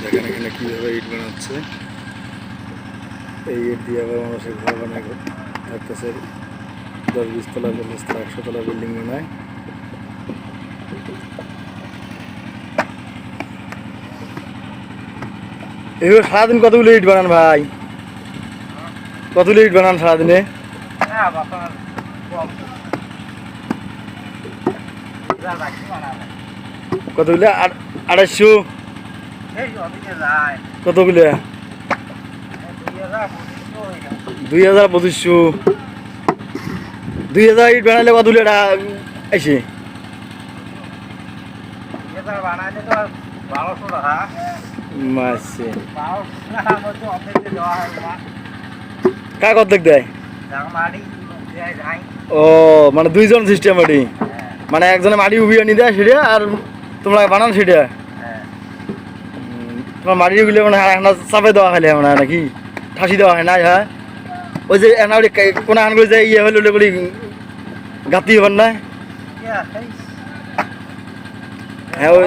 দেখেন এখানে কীভাবে ইট বানাচ্ছে এই ইট দিয়ে আবার মানুষের ঘর বানায় থাকতেছে দশ বিশ তলা চল্লিশ তলা একশো তলা বিল্ডিং বানায় এগুলো সারাদিন কতগুলো ইট বানান ভাই? কতগুলো ইট বানান সারাদিনে? হ্যাঁ কতগুলো? আড়- আড়াইশো? কতগুলো? দুই হাজার পঁচিশশো। দুই হাজার ইট বানাইলে কতগুলো এটা? আইসে। দেয়? ও মানে দুইজন সিস্টেম হ্যাঁ মানে একজনে মাটি উবিয়ে নিয়ে দেয় সেটা আর তোমরা বানান সেটা। তোমার মাটি গুলো মানে এখন চাপে দেওয়া খাইলে মানে নাকি? ঠাসি দেওয়া হয় না হ্যাঁ? ওই যে এনা কোন আন করে যে ইয়ে হইল ওগুলো গাতি হবেন না হ্যাঁ ওই